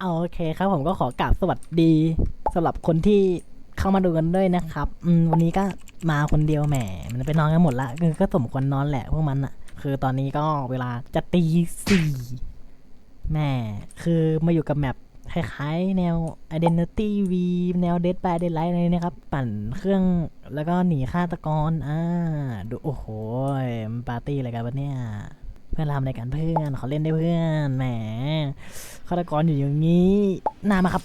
เอาโอเคครับผมก็ขอกราบสวัสดีสำหรับคนที่เข้ามาดูกันด้วยนะครับอืมวันนี้ก็มาคนเดียวแหม มันไปนอนกันหมดละคือก็สมควรนอนแหละพวกมันอะคือตอนนี้ก็เวลาจะตีสี่แหมคือมาอยู่กับแมปคล้ายๆ แนว Identity V แนว Dead by Daylight อะไรนะครับ ปั่นเครื่องแล้วก็หนีฆาตกรอ่าดูโอ้โหมันปาร์ตี้อะไรกันวะเนี่ย เพื่อนทำอะไรกันเพื่อนเขาเล่นได้เพื่อนแหม ฆาตกรอยู่อย่างนี้หน้ามาครับ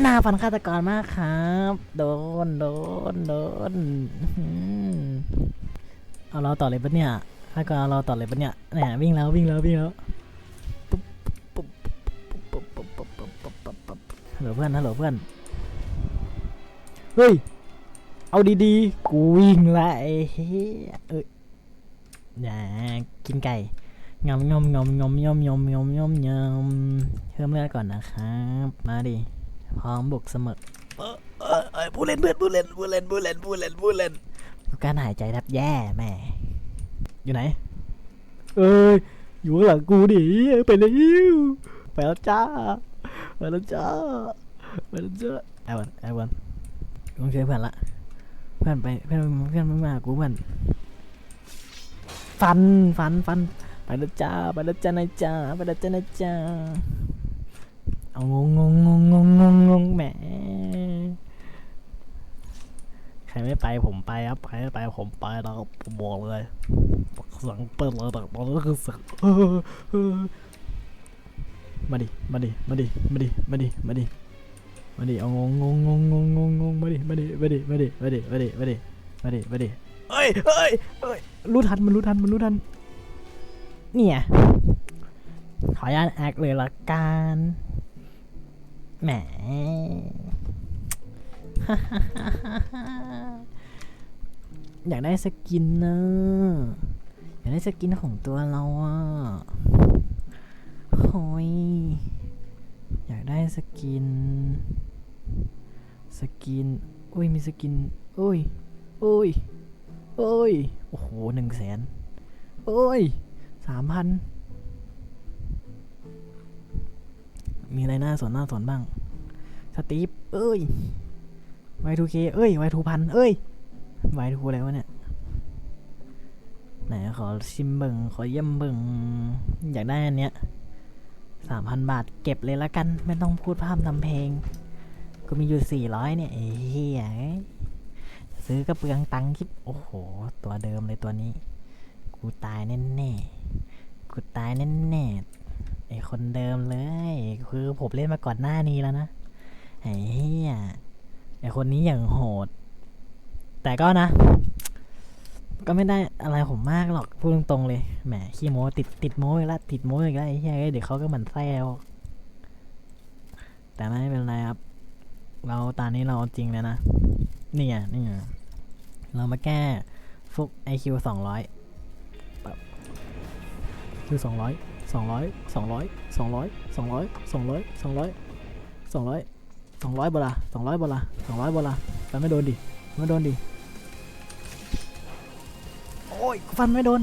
หน้าฟันฆาตกรมากครับ โดนโดนโดนเอาเราต่อเลยปะเนี่ยฆาตกรเอาเราต่อเลยปะเนี่ยแหมวิ่งแล้ววิ่งแล้ววิ่งแล้วฮัลโหลเพื่อนฮัลโหลเพื่อนเฮ้ยเอาดีๆ กูวิ่งไล่เฮ้ยเอ้ยนะกินไก่ งอมงอมงอมงอมงอมงอมงอมงอมงอมเพิ่มเลือดก่อนนะครับ มาดิ พร้อมบุกเสมอเออเออเออผู้เล่นเพื่อนผู้เล่นผู้เล่นผู้เล่นผู้เล่นผู้เล่นการหายใจแทบแย่แม่ อยู่ไหน เอ้ย อยู่ข้างหลังกูดิไปเร็วไปแล้วจ้า ไปแล้วจ้า ไปแล้วจ้าไอ้วันไอ้วันต้องช่วยเพื่อนละ เพื่อนไปเพื่อนเพื่อนไม่มากูเพื่อนฟันฟันฟัน แล้วจ้าไปแล้วจ้านายจ้าไปแล้วจ้านายจ้าเอางงงงงงงงงแหมใครไม่ไปผมไปครับใครไม่ไปผมไปนะครับผมบอกเลยสังเปิดเลยแต่ตอนนี้คือสังเออเออมาดิมาดิมาดิมาดิมาดิมาดิมาดิเอางงงงงงงงงงงมาดิมาดิมาดิมาดิมาดิมาดิมาดิมาดิมาดิเอ้ยเอ้ยเอ้ยรู้ทันมันรู้ทันมันรู้ทัน เนี่ย ขออนุญาตแอคเลยละกันแหมอยากได้สกินเนอะอยากได้สกินของตัวเราอะโอ้ยอยากได้สกิน สกินอุ้ยมีสกินอุ้ยอุ้ยอุ้ยโอ้โหหนึ่งแสนโอ้ยามพันมีอะไรน่าสนน่าสนบ้าง สตีฟ เอ้ย Y2K เอ้ย Y2 พันเอ้ย Y2 อะไรวะเนี่ย ไหนขอชิมเบิงขอเยี่ยมเบิงอยากได้อันเนี้ยสามพันบาทเก็บเลยละกัน ไม่ต้องพูดภาพทำเพลง ก็มีอยู่สี่ร้อยเนี่ยเหี้ยซื้อก็เปลืองตังค์คิด โอ้โห ตัวเดิมเลยตัวนี้ กูตายแน่แน่ๆกูตายแน่แน่ๆไอคนเดิมเลย คือผมเล่นมาก่อนหน้านี้แล้วนะ ไอ้เหี้ยไอคนนี้อย่างโหด แต่ก็นะ ก็ไม่ได้อะไรผมมากหรอก พูดตรงๆเลย แหม ขี้โม้ติดติดโม้อีกแล้วติดโม้อีกแล้วไอ้เหี้ยเดี๋ยวเขาก็หมันแซวแต่ไม่เป็นไรครับ เราตอนนี้เราจริงเลยนะ นี่ไงนี่ไงเรามาแก้ฟุก IQ สองร้อย คือสองร้อยสองร้อยสองร้อยสองร้อยสองร้อยสองร้อยสองร้อยสองร้อยสองร้อยบลาสองร้อยบลาสองร้อยบลาฟันไม่โดนดิไม่โดนดิโอ้ยฟันไม่โดน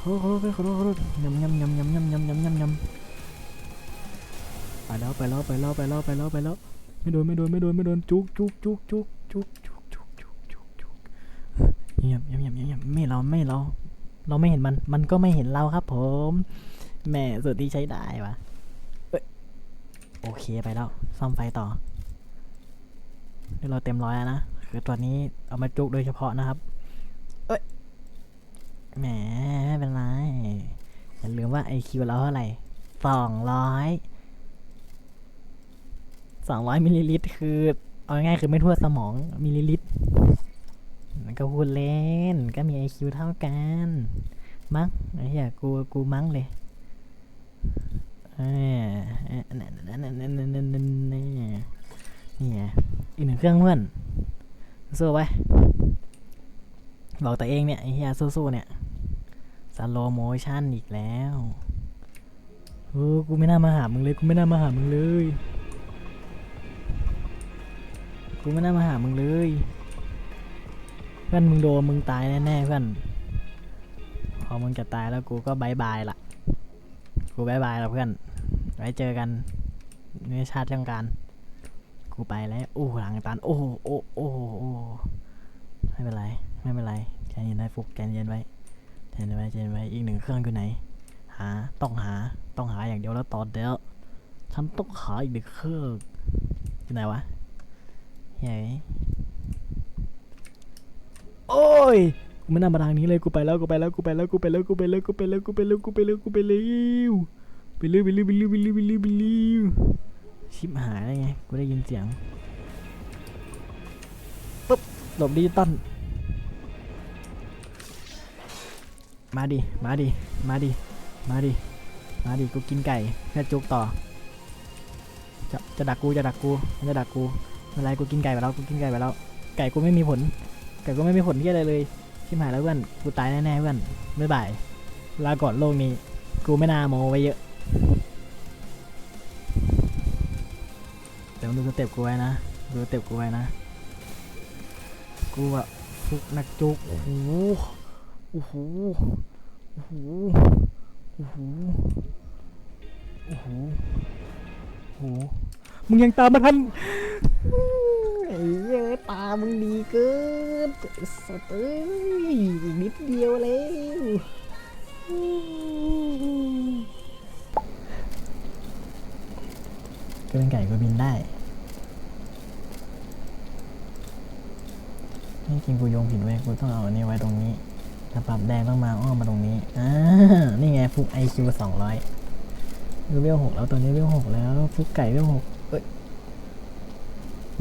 ขอโทษขอโทษขอโทษยำยำยำยำยำยำยำยำยำไปแล้วไปแล้วไปแล้วไปแล้วไปแล้วไปแล้วไม่โดนไม่โดนไม่โดนไม่โดนจุกจุกจุกจุกจุกจุกจุกจุกจุกจุกเงียบเงียบเงียบเงียบไม่เราไม่เรา เราไม่เห็นมัน มันก็ไม่เห็นเราครับผมแหม่สุดที่ใช้ได้วะเอ้ยโอเคไปแล้ว ซ่อมไฟต่อเดี๋ยวเราเต็มร้อยแล้วนะ คือตัวนี้เอามาจุกโดยเฉพาะนะครับ เอ้ย แหมไม่เป็นไร อย่าลืมว่า IQ เราเท่าไหร่สองร้อยสองร้อยมิลลิลิตรคือ เอาง่ายๆคือไม่ทั่วสมองมิลลิลิตร ก็พูดเล่น ก็มี IQ เท่ากัน มั้งไอ้เหี้ยกูกูมั้งเลยเออนั่นนั่นนั่นนั่นนั่นนั่นนั่นนี่ไงอีกหนึ่งเครื่องเพื่อนสู้ไปบอกตัวเองเนี่ยไอ้เหี้ยสู้ๆเนี่ยสโลโมชั่นอีกแล้วโอ้กูไม่น่ามาหามึงเลย กูไม่น่ามาหามึงเลย กูไม่น่ามาหามึงเลย เพื่อนมึงโดนมึงตายแน่ๆเพื่อน พอมึงจะตายแล้วกูก็บายบายละกูบายบายละเพื่อน ไว้เจอกันเนื้อชาติต้องการ กูไปแล้วโอ้หลังตัน โอ้โอ้โอ้โอ้ไม่เป็นไร ไม่เป็นไรใจเย็นไว้ฟุกใจเย็นไว้ใจเย็นไว้ใจเย็นไว้อีกหนึ่งเครื่องอยู่ไหน หา ต้องหา ต้องหาอย่างเดียวแล้วตอนเดียว ฉันต้องหาอีกหนึ่งเครื่องอยู่ไหนวะเฮ้ย โอ้ยกูไม่น่ามาทางนี้เลยกูไปแล้วกูไปแล้วกูไปแล้วกูไปแล้วกูไปแล้วกูไปแล้วกูไปแล้วกูไปแล้วกูไปแล้วไปเร็วไปเร็วไปเร็วไปเร็วไปเร็วไปเร็วชิบหายได้ไงกูได้ยินเสียงปุ๊บหลบดิจิตอลมาดิมาดิมาดิมาดิมาดิกูกินไก่แค่จุกต่อจะจะดักกูจะดักกูมันจะดักกูไม่ไรกูกินไก่ไปแล้วกูกินไก่ไปแล้วไก่กูไม่มีผล ไก่กูไม่มีผลที่อะไรเลยชิบหายแล้วเพื่อนกูตายแน่ๆเพื่อนบ๊ายบายลาก่อนโลกนี้ กูไม่น่าโมไว้เยอะเดี๋ยวดูสเต็ปกูไว้นะดูสเต็ปกูไว้นะ กูอะฟุกนักจุกโอ้โหโอ้โหโอ้โหโอ้โหโอ้โหโอ้โหมึงยังตามมาทัน มึงดีเกินสตว์เอ้ยอีกนิดเดียวแล้วก็เป็นไก่ก็บินได้ นี่จริงกูโยงผิดเว้ยกูต้องเอาอันนี้ไว้ตรงนี้ ถ้าปรับแดงต้องมาอ้อมมาตรงนี้ อ่า นี่ไงฟุกไอคิวสองร้อยเวลหกแล้วตัวนี้เวลหกแล้ว ฟุกไก่เวลหกเอ้ย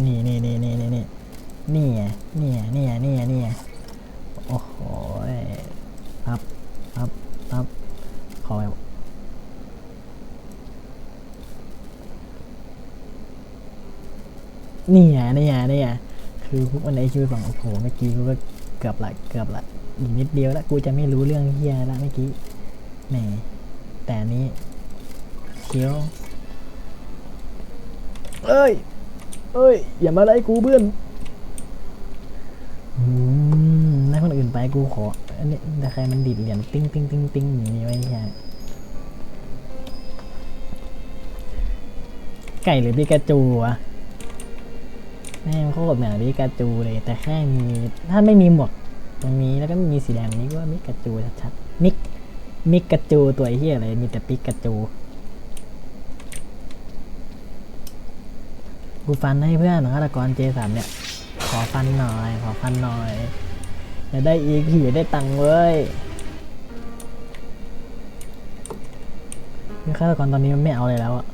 นี่นี่นี่นี่นี่ นี่นี่ไงนี่ไงนี่ไงนี่ไงนี่ไงโอ้โหพับพับพับขอไปนี่ไงนี่ไงนี่ไงคือพวกมันไอคิวสองโอ้โหเมื่อกี้กูก็เกือบละเกือบละอีกนิดเดียวแล้วกูจะไม่รู้เรื่องเฮียละเมื่อกี้แหมแต่นนี้เคี้ยวเอ้ย เอ้ย อย่ามาไล่กูเพื่อน อืมให้คนอื่นไปกูขอ อันนี้แต่ใครมันดิดเหรียญติ้งติ้งติ้งติ้งอย่างนี้ไว้ใช่ไก่หรือปิกาจูวะแม่งโคตรเหมือนปิกาจูเลย แต่แค่มีถ้าไม่มีหมวกตรงนี้แล้วก็มีสีแดงนี้ก็ว่ามิกาจูชัดๆมิกมิกาจูตัวเฮียอะไรมีแต่ปิกาจูกูฟันให้เพื่อนฆาตกรเจสามเนี่ย อฟันหน่อย ขอฟันหน่อยอยากได้อีกผีได้ตังค์เว้ยคือฆาตกรตอนนี้มันไม่เอาเลยแล้วอะ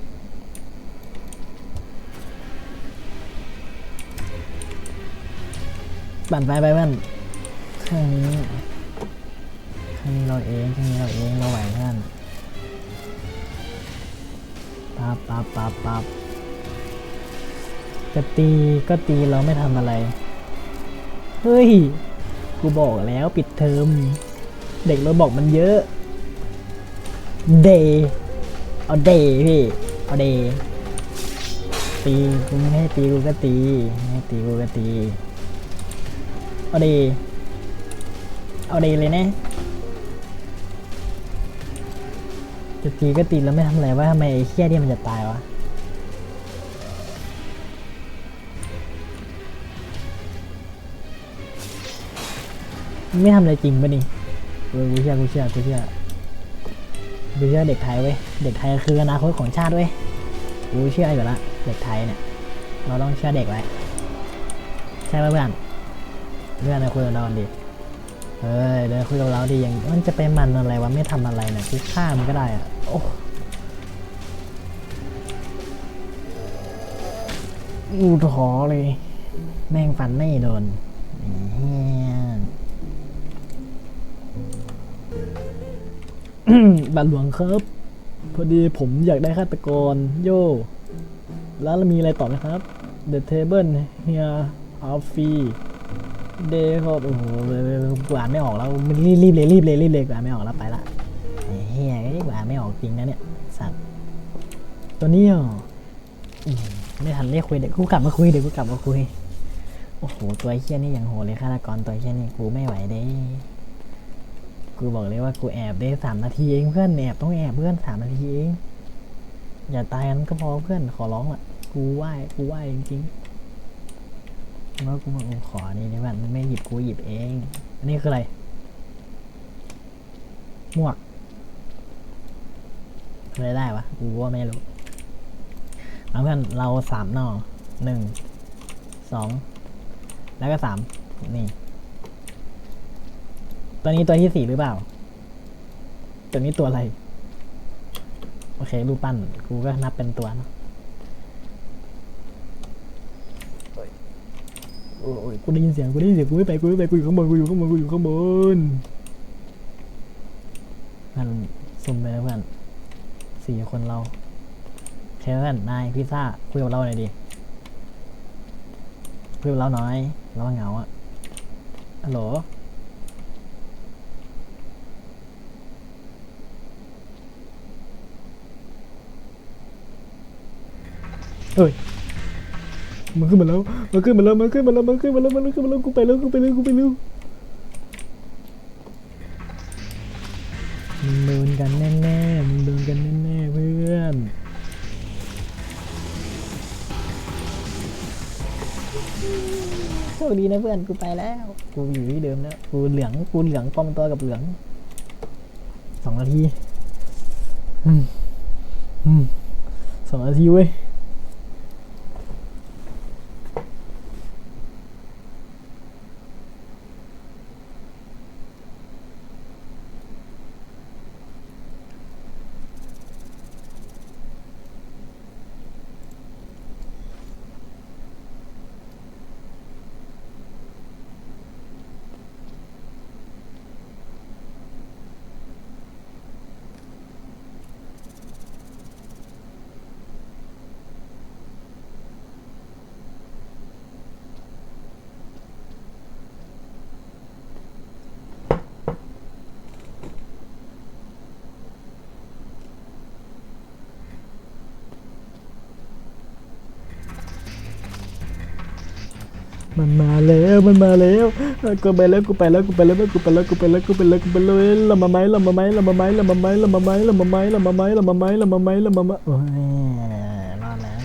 บั่นไฟไปเพื่อนเครื่องนี้เครื่องนี้เราเองเครื่องนี้เราเองเราไหวเพื่อนปั๊บปั๊บปั๊บปั๊บ จะตีก็ตีเราไม่ทำอะไร เฮ้ย กูบอกแล้วปิดเทอม เด็กเราบอกมันเยอะ เดย์เอาเดย์พี่ เอาเดย์ตีกูไม่ให้ตีกูก็ตีไม่ให้ตีกูก็ตี เอาเดย์เอาเดย์เลยนะจะตีก็ตีแล้วไม่ทำอะไรว่าทำไมไอ้เคี้ยนี่มันจะตายวะ ไม่ทำอะไรจริงปะนี่เออกูเชื่อกูเชื่อกูเชื่อกูเชื่อเด็กไทยเว้ยเด็กไทยคืออนาคตของชาติเว้ยกูเชื่ออยู่ละเด็กไทยเนี่ย เราต้องเชื่อเด็กไว้ใช่ไหมเพื่อนเพื่อนมาคุยกับเราดิเฮ้ยเดินคุยกับเราดิยังมันจะไปมันอะไรวะไม่ทำอะไรเนี่ยกูฆ่ามันก็ได้อะโอ้อูท้อเลย แม่งฟันไม่โดนเฮีย บาทหลวงครับ พอดีผมอยากได้ฆาตกรโย่แล้วมีอะไรต่อไหมครับ The Table here are free Day ครับโอ้โหกูอ่านไม่ออกแล้วมันรีบรีบเลยรีบเลยรีบเลยกูอ่านไม่ออกแล้วไปละเฮียกูอ่านไม่ออกจริงนะเนี่ยสัตว์ตัวนี้อะอืมไม่ทันเรียกคุยเดี๋ยวกูกลับมาคุยเดี๋ยวกูกลับมาคุยโอ้โหตัวเฮียนี่อย่างโหเลยฆาตกรตัวเฮียนี่กูไม่ไหวเด้ กูบอกเลยว่ากูแอบได้สามนาทีเองเพื่อนแอบต้องแอบเพื่อนสามนาทีเอง อย่าตายกันก็พอเพื่อนขอร้องละกูไหว้กูไหว้จริงๆแล้วกูมากูขอนี่นี่มันไม่หยิบกูหยิบเองอันนี้คืออะไรหมวกอะไรได้วะกูว่าไม่รู้เอาเพื่อนเราสามนอหนึ่งสองแล้วก็สามนี่ ตัวนี้ตัวที่สี่หรือเปล่า ตัวนี้ตัวอะไร โอเครูปปั้น กูก็นับเป็นตัวเนาะโอ้ยกูได้ยินเสียง กูได้ยินเสียง กูไม่ไป กูไม่ไป กูอยู่ข้างบน กูอยู่ข้างบน กูอยู่ข้างบนมันซุ่มไปแล้วเพื่อนสี่คนเราโอเคเพื่อนนายพิซซ่า คุยกับเราหน่อยดิคุยกับเราหน่อยเราเหงาอะฮัลโหล เอ้ยมันขึ้นมาแล้วมันขึ้นมาแล้วมันขึ้นมาแล้วมันขึ้นมาแล้วมันขึ้นมาแล้วกูไปแล้วกูไปแล้วกูไปแล้วมึงโดนกันแน่ๆมึงโดนกันแน่ๆเพื่อนโชคดีนะเพื่อนกูไปแล้ว กูอยู่ที่เดิมแล้วกูเหลืองกูเหลืองปลอมตัวกับเหลืองสองนาทีอืมอืมสองนาทีเว้ย มันมาแล้วมันมาแล้วกูไปแล้วกูไปแล้วกูไปแล้วกูไปแล้วกูไปแล้วกูไปแล้วกูไปแล้วละมาไม้ละมาไม้ละมาไม้ละมาไม้ละมาไม้ละมาไม้ละมาไม้ละมาไม้ละมาไม้ละมาไม้โอ้ยรอดแล้ว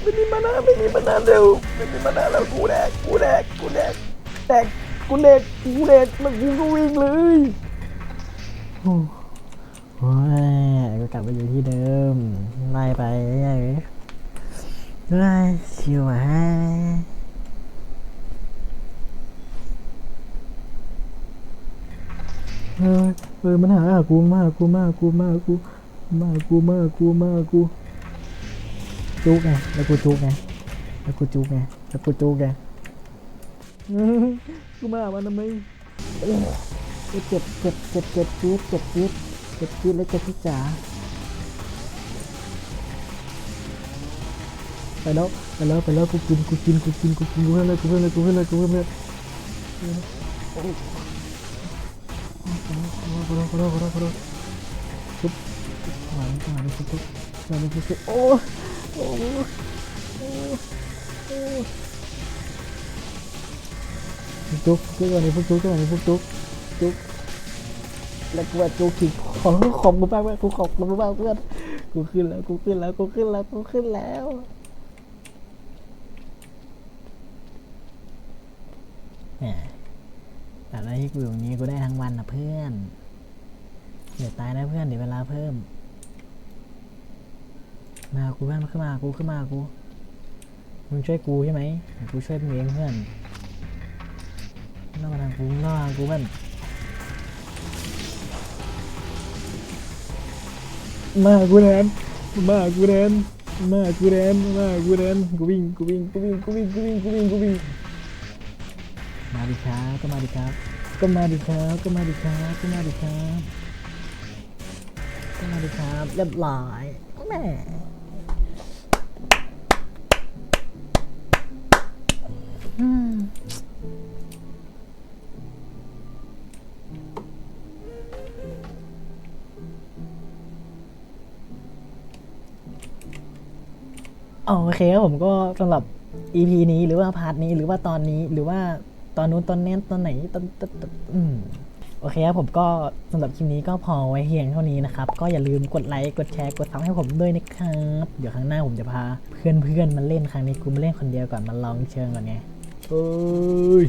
ไม่มีมานาไม่มีมานาเร็วไม่มีมานาแล้วกูแดกกูแดกกูแดกแดกกูแดกกูแดกแล้วกูก็วิ่งเลยโอ้ยกูกลับไปอยู่ที่เดิมไล่ไปไอ้ ไล่ชิวะเออเออมันหากูมาหากูมาหากูมาหากูมาหากูมาหากูมาหากูจุกไงแล้วกูจุกไงแล้วกูจุกไงแล้วกูจุกไงกูมาหามันทำไมโอ้เจ็บเจ็บเจ็บเจ็บจี๊ดเจ็บจี๊ดเจ็บจี๊ดแล้วเจ็บที่จ๋า ไปแล้วไปแล้วไปแล้วกูกินกูกินกูกินกูกินกูเพื่อนเลยกูเพื่อนเลยกูเพื่อนเลยกูเพื่อนเลยโอ้โหขอโทษขอโทษขอโทษขอชุบหวานหวานชุบชุบหวานชุบชุบโอ้โอ้โอ้โอ้จุกจุกวันนี้พวกจุกวันนี้พวกจุกจุกแล้วกูว่าจุกขิงของขอบมึงมากเพื่อนกูขอบมึงมากเพื่อนกูขึ้นแล้วกูขึ้นแล้วกูขึ้นแล้วกูขึ้นแล้ว แต่อะไรที่กูอยู่ตรงนี้กูได้ทั้งวันนะเพื่อนเดี๋ยวตายนะเพื่อนเดี๋ยวเวลาเพิ่ม มากูเพื่อนขึ้นมากูขึ้นมากูมึงช่วยกูใช่ไหมกูช่วยมึงเองเพื่อนน่ามาทางกูน่ามาทางกูเพื่อนมากูแดนมากูแดนมากูแดนมากูแดนกูวิ่งกูวิ่งกูวิ่งกูวิ่งกูวิ่งกูวิ่งกูวิ่ง มาดิครับก็มาดิครับ ก็มาดิครับก็มาดิครับก็มาดิครับก็มาดิครับเรียบร้อยแม่อืมโอเคครับผมก็สำหรับ EP นี้หรือว่าพาร์ทนี้หรือว่าตอนนี้หรือว่า ตอนนู้นตอนนี้ตอนไหนตอนตอนอนอืมโอเคครับผมก็สำหรับคลิปนี้ก็พอไว้เพียงเท่านี้นะครับ ก็อย่าลืมกดไลค์กดแชร์กดซับให้ผมด้วยนะครับ เดี๋ยวครั้งหน้าผมจะพา เพื่อนๆมาเล่นครั้งนี้กูมาเล่นคนเดียวก่อนมาลองเชิงก่อนไงเอ้ย